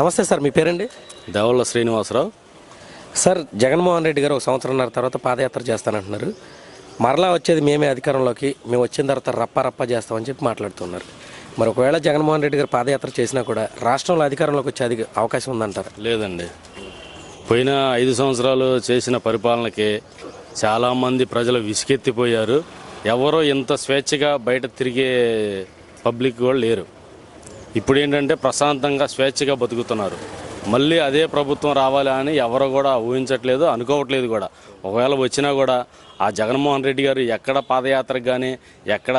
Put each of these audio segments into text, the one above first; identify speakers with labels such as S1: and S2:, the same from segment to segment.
S1: నమస్తే సార్ మీ పేరండి?
S2: దేవల్ల శ్రీనివాసరావు.
S1: సార్ జగన్మోహన్ రెడ్డి గారు ఒక సంవత్సరంన్నర తర్వాత పాదయాత్ర చేస్తానంటున్నారు. మరలా వచ్చేది మేమే అధికారంలోకి మేము వచ్చిన తర్వాత రప్ప రప్ప చేస్తామని చెప్పి మాట్లాడుతున్నారు. మరి ఒకవేళ జగన్మోహన్ రెడ్డి గారు పాదయాత్ర చేసినా కూడా రాష్ట్రంలో అధికారంలోకి వచ్చే అధిక అవకాశం ఉందంటారు?
S2: లేదండి. పోయిన ఐదు సంవత్సరాలు చేసిన పరిపాలనకి చాలామంది ప్రజలు విసిగెత్తిపోయారు ఎవరో ఇంత స్వేచ్ఛగా బయట తిరిగే పబ్లిక్ కూడా లేరు. ఇప్పుడు ఏంటంటే ప్రశాంతంగా స్వేచ్ఛగా బతుకుతున్నారు. మళ్ళీ అదే ప్రభుత్వం రావాలి అని ఎవరు కూడా ఊహించట్లేదు అనుకోవట్లేదు కూడా. ఒకవేళ వచ్చినా కూడా ఆ జగన్మోహన్ రెడ్డి గారు ఎక్కడ పాదయాత్రకు కానీ ఎక్కడ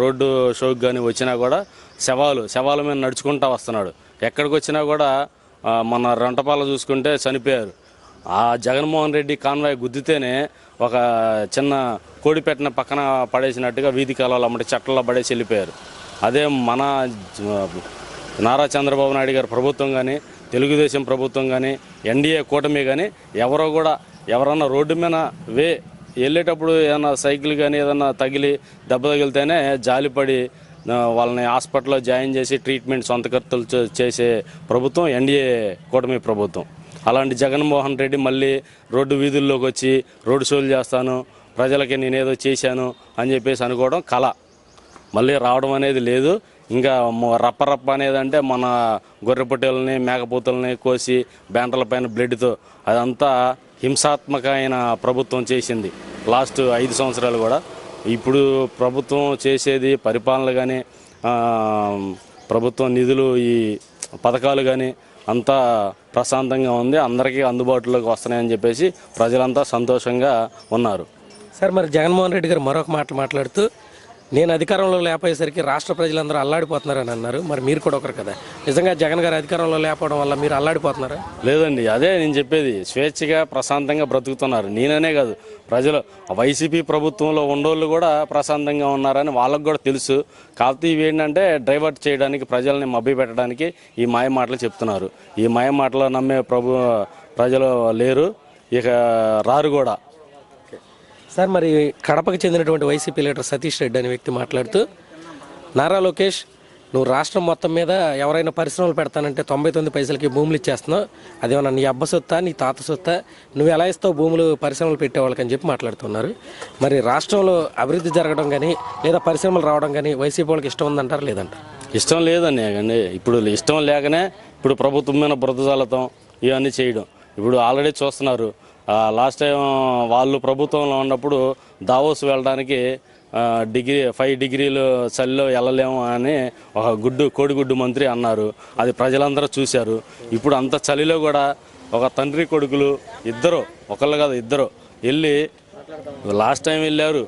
S2: రోడ్డు షోకి కానీ వచ్చినా కూడా శవాలు శవాల మీద నడుచుకుంటా వస్తున్నాడు. ఎక్కడికి వచ్చినా కూడా మన రంటపాల చూసుకుంటే చనిపోయారు. ఆ జగన్మోహన్ రెడ్డి కాన్వాయ్ గుద్దితేనే ఒక చిన్న కోడి పెట్టిన పక్కన పడేసినట్టుగా వీధి కాలాలు అమ్మటి చెట్లలో పడేసి వెళ్ళిపోయారు. అదే మన నారా చంద్రబాబు నాయుడు గారి ప్రభుత్వం కానీ తెలుగుదేశం ప్రభుత్వం కానీ ఎన్డీఏ కూటమి కానీ ఎవరో కూడా ఎవరన్నా రోడ్డు మీద వే వెళ్ళేటప్పుడు ఏదైనా సైకిల్ కానీ ఏదన్నా తగిలి దెబ్బ తగిలితేనే జాలిపడి వాళ్ళని హాస్పిటల్లో జాయిన్ చేసి ట్రీట్మెంట్ సొంత ఖర్చులు చేసే ప్రభుత్వం ఎన్డీఏ కూటమి ప్రభుత్వం. అలాంటి జగన్మోహన్ రెడ్డి మళ్ళీ రోడ్డు వీధుల్లోకి వచ్చి రోడ్డు షోలు చేస్తాను ప్రజలకి నేనేదో చేశాను అని చెప్పేసి అనుకోవడం కళ మళ్ళీ రావడం అనేది లేదు. ఇంకా రప్పరప్ప రప్ప రప్ప అనేది అంటే మన గొర్రె పొట్టేలని మేకపోతుల్ని కోసి బ్యాంటల పైన బ్లడ్తో అదంతా హింసాత్మకమైన ప్రభుత్వం చేసింది. లాస్ట్ ఐదు సంవత్సరాలు కూడా. ఇప్పుడు ప్రభుత్వం చేసేది పరిపాలన కానీ ప్రభుత్వం నిధులు ఈ పథకాలు కానీ అంతా ప్రశాంతంగా ఉంది. అందరికీ అందుబాటులోకి వస్తున్నాయని చెప్పేసి ప్రజలంతా సంతోషంగా ఉన్నారు.
S1: సార్ మరి జగన్మోహన్ రెడ్డి గారు మరొక మాట మాట్లాడుతూ నేను అధికారంలో లేకపోయేసరికి రాష్ట్ర ప్రజలందరూ అల్లాడిపోతున్నారని అన్నారు. మరి మీరు కూడా ఒకరు కదా. నిజంగా జగన్ గారు అధికారంలో లేకపోవడం వల్ల మీరు అల్లాడిపోతున్నారా?
S2: లేదండి అదే నేను చెప్పేది. స్వేచ్ఛగా ప్రశాంతంగా బ్రతుకుతున్నారు. నేననే కాదు. ప్రజలు వైసీపీ ప్రభుత్వంలో ఉండోళ్ళు కూడా ప్రశాంతంగా ఉన్నారని వాళ్ళకు కూడా తెలుసు. కాకపోతే ఇవి ఏంటంటే డైవర్ట్ చేయడానికి ప్రజల్ని మభ్య పెట్టడానికి ఈ మాయ మాటలు చెప్తున్నారు. ఈ మాయ మాటలు నమ్మే ప్రభు ప్రజలు లేరు. ఇక రారు కూడా.
S1: సార్ మరి కడపకు చెందినటువంటి వైసీపీ లీడర్ సతీష్ రెడ్డి అనే వ్యక్తి మాట్లాడుతూ నారా లోకేష్ నువ్వు రాష్ట్రం మొత్తం మీద ఎవరైనా పరిశ్రమలు పెడతానంటే తొంభై తొమ్మిది పైసలకి భూములు ఇచ్చేస్తున్నావు. అదేమన్నా నీ అబ్బ సొత్తా నీ తాత సొత్తా? నువ్వు ఎలా ఇస్తావు భూములు పరిశ్రమలు పెట్టేవాళ్ళకని చెప్పి మాట్లాడుతున్నారు. మరి రాష్ట్రంలో అభివృద్ధి జరగడం కానీ లేదా పరిశ్రమలు రావడం కానీ వైసీపీ వాళ్ళకి ఇష్టం ఉందంటారు లేదంటారు?
S2: ఇష్టం లేదండి అండి. ఇప్పుడు ఇష్టం లేకనే ఇప్పుడు ప్రభుత్వం మీద బురదజాలతం ఇవన్నీ చేయడం. ఇప్పుడు ఆల్రెడీ చూస్తున్నారు. లాస్ట్ టైం వాళ్ళు ప్రభుత్వంలో ఉన్నప్పుడు దావోస్ వెళ్ళడానికి డిగ్రీ ఫైవ్ డిగ్రీలు చలిలో వెళ్ళలేము అని ఒక గుడ్డు కోడిగుడ్డు మంత్రి అన్నారు. అది ప్రజలందరూ చూశారు. ఇప్పుడు అంత చలిలో కూడా ఒక తండ్రి కొడుకులు ఇద్దరు ఒకళ్ళు కాదు ఇద్దరు వెళ్ళి లాస్ట్ టైం వెళ్ళారు.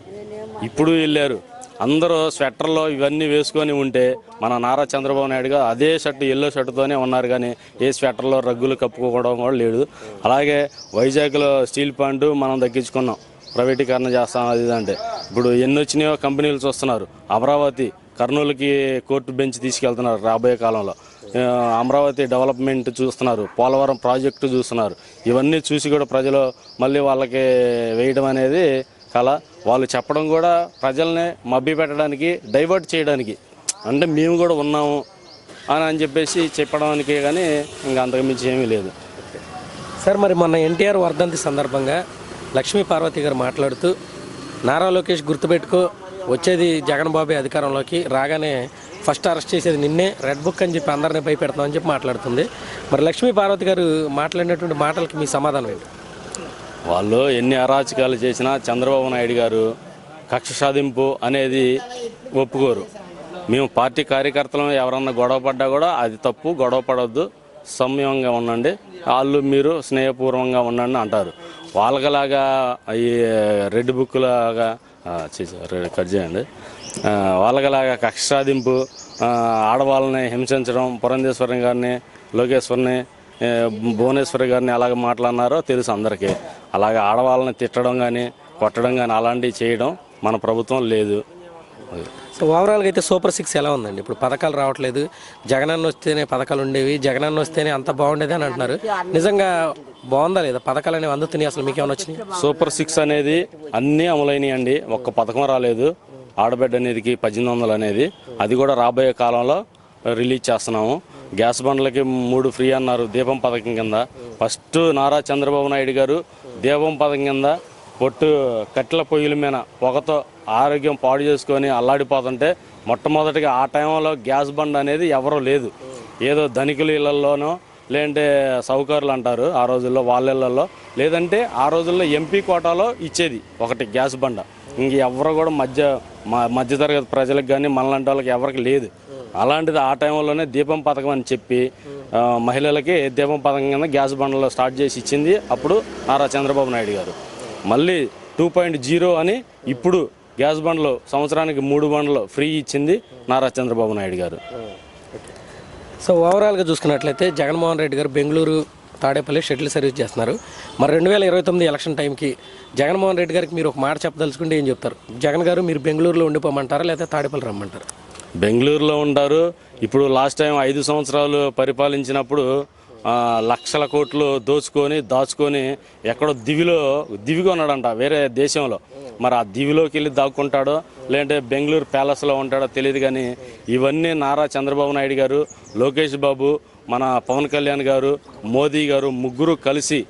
S2: ఇప్పుడు వెళ్ళారు. అందరూ స్వెటర్లో ఇవన్నీ వేసుకొని ఉంటే మన నారా చంద్రబాబు నాయుడు గారు అదే షర్ట్ ఎల్లో షర్టుతోనే ఉన్నారు కానీ ఏ స్వెటర్లో రగ్గులు కప్పుకోవడం కూడా లేదు. అలాగే వైజాగ్లో స్టీల్ ప్లాంట్ మనం దక్కించుకున్నాం ప్రైవేటీకరణ చేస్తాం అది అంటే. ఇప్పుడు ఎన్ని వచ్చినాయో కంపెనీలు చూస్తున్నారు. అమరావతి కర్నూలుకి కోర్టు బెంచ్ తీసుకెళ్తున్నారు రాబోయే కాలంలో. అమరావతి డెవలప్మెంట్ చూస్తున్నారు. పోలవరం ప్రాజెక్టు చూస్తున్నారు. ఇవన్నీ చూసి కూడా ప్రజలు మళ్ళీ వాళ్ళకి వేయడం అనేది కళ. వాళ్ళు చెప్పడం కూడా ప్రజల్ని మభ్య పెట్టడానికి డైవర్ట్ చేయడానికి. అంటే మేము కూడా ఉన్నాము అని అని చెప్పేసి చెప్పడానికి కానీ ఇంకా అంతకుమించి ఏమీ లేదు.
S1: సార్ మరి మొన్న ఎన్టీఆర్ వర్ధంతి సందర్భంగా లక్ష్మీ పార్వతి గారు మాట్లాడుతూ నారా లోకేష్ గుర్తుపెట్టుకో వచ్చేది జగన్ బాబే అధికారంలోకి రాగానే ఫస్ట్ అరెస్ట్ చేసేది నిన్నే రెడ్ బుక్ అని చెప్పి అందరినీ భయపెడతామని చెప్పి మాట్లాడుతుంది. మరి లక్ష్మీ పార్వతి గారు మాట్లాడినటువంటి మాటలకి మీ సమాధానం ఏంటి?
S2: వాళ్ళు ఎన్ని అరాచకాలు చేసినా చంద్రబాబు నాయుడు గారు కక్ష సాధింపు అనేది ఒప్పుకోరు. మేము పార్టీ కార్యకర్తలు ఎవరన్నా గొడవ పడ్డా కూడా అది తప్పు గొడవ పడవద్దు సంయమంగా ఉండండి. వాళ్ళు మీరు స్నేహపూర్వంగా ఉండండి అంటారు. వాళ్ళకలాగా ఈ రెడ్ బుక్ లాగా కట్ చేయండి. వాళ్ళకలాగా కక్ష సాధింపు ఆడవాళ్ళని హింసించడం పురంధేశ్వరం గారిని లోకేశ్వరిని భువనేశ్వరి గారిని అలాగ మాట్లాడినారో తెలుసు అందరికీ. అలాగే ఆడవాళ్ళని తిట్టడం కానీ కొట్టడం కానీ అలాంటివి చేయడం మన ప్రభుత్వం లేదు.
S1: సో ఓవరాల్గా అయితే సూపర్ సిక్స్ ఎలా ఉందండి? ఇప్పుడు పథకాలు రావట్లేదు. జగనన్న వస్తేనే పథకాలు ఉండేవి. జగనన్న వస్తేనే అంత బాగుండేది అని అంటున్నారు. నిజంగా బాగుందా లేదా? పథకాలు అనేవి అందుతున్నాయి అసలు మీకు ఏమైనా వచ్చినాయి?
S2: సూపర్ సిక్స్ అనేది అన్నీ అమలైనవి అండి. ఒక్క పథకం రాలేదు. ఆడబిడ్డ అనేదికి పద్దెనిమిది వందలు అనేది. అది కూడా రాబోయే కాలంలో రిలీజ్ చేస్తున్నాము. గ్యాస్ బండ్లకి మూడు ఫ్రీ అన్నారు. దీపం పథకం కింద. ఫస్ట్ నారా చంద్రబాబు నాయుడు గారు దీపం పథకం కింద పొట్టు కట్టెల పొయ్యిల మీద పొగతో ఆరోగ్యం పాడు చేసుకొని అల్లాడిపోతుంటే మొట్టమొదటిగా ఆ టైంలో గ్యాస్ బండ్ అనేది ఎవరూ లేదు. ఏదో ధనికుల ఇళ్ళలోనో లేదంటే సౌకర్యాలు అంటారు ఆ రోజుల్లో వాళ్ళ ఇళ్ళలో లేదంటే ఆ రోజుల్లో ఎంపీ కోటాలో ఇచ్చేది ఒకటి గ్యాస్ బండ. ఇంక ఎవరు కూడా మధ్య మ- మధ్యతరగతి ప్రజలకు కానీ మనలాంటి వాళ్ళకి ఎవరికి లేదు. అలాంటిది ఆ టైంలోనే దీపం పథకం అని చెప్పి మహిళలకి దీపం పథకం కింద గ్యాస్ బండలు స్టార్ట్ చేసి ఇచ్చింది అప్పుడు నారా చంద్రబాబు నాయుడు గారు. మళ్ళీ టూ పాయింట్ జీరో అని ఇప్పుడు గ్యాస్ బండ్లు సంవత్సరానికి మూడు బండ్లు ఫ్రీ ఇచ్చింది నారా చంద్రబాబు నాయుడు గారు.
S1: సో ఓవరాల్గా చూసుకున్నట్లయితే జగన్మోహన్ రెడ్డి గారు బెంగళూరు తాడేపల్లి షటిల్ సర్వీస్ చేస్తున్నారు. మరి రెండు వేల ఇరవై తొమ్మిది ఎలక్షన్ టైంకి జగన్మోహన్ రెడ్డి గారికి మీరు ఒక మాట చెప్పదలుచుకుంటే ఏం చెప్తారు? జగన్ గారు మీరు బెంగళూరులో ఉండిపోమంటారా లేకపోతే తాడేపల్లి రమ్మంటారు?
S2: బెంగళూరులో ఉంటారు. ఇప్పుడు లాస్ట్ టైం ఐదు సంవత్సరాలు పరిపాలించినప్పుడు లక్షల కోట్లు దోచుకొని దాచుకొని ఎక్కడో దివిలో దివిగా ఉన్నాడంట వేరే దేశంలో. మరి ఆ దివిలోకి వెళ్ళి దాక్కుంటాడో లేదంటే బెంగళూరు ప్యాలెస్లో ఉంటాడో తెలియదు కానీ ఇవన్నీ నారా చంద్రబాబు నాయుడు గారు లోకేష్ బాబు మన పవన్ కళ్యాణ్ గారు మోదీ గారు ముగ్గురు కలిసి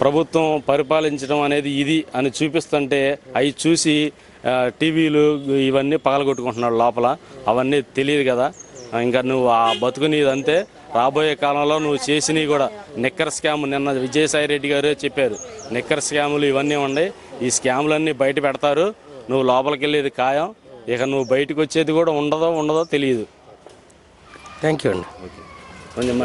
S2: ప్రభుత్వం పరిపాలించడం అనేది ఇది అని చూపిస్తుంటే అవి చూసి టీవీలు ఇవన్నీ పగలగొట్టుకుంటున్నాడు లోపల. అవన్నీ తెలియదు కదా. ఇంకా నువ్వు ఆ బతుకు నీదంతే. రాబోయే కాలంలో నువ్వు చేసినవి కూడా నిక్కర్ స్కామ్ నిన్న విజయసాయి రెడ్డి గారు చెప్పారు. నిక్కర్ స్కాములు ఇవన్నీ ఉన్నాయి. ఈ స్కాములన్నీ బయట పెడతారు. నువ్వు లోపలికి వెళ్ళేది ఖాయం. ఇక నువ్వు బయటకు వచ్చేది కూడా ఉండదో ఉండదో తెలియదు.
S1: థ్యాంక్ యూ అండి.
S2: కొంచెం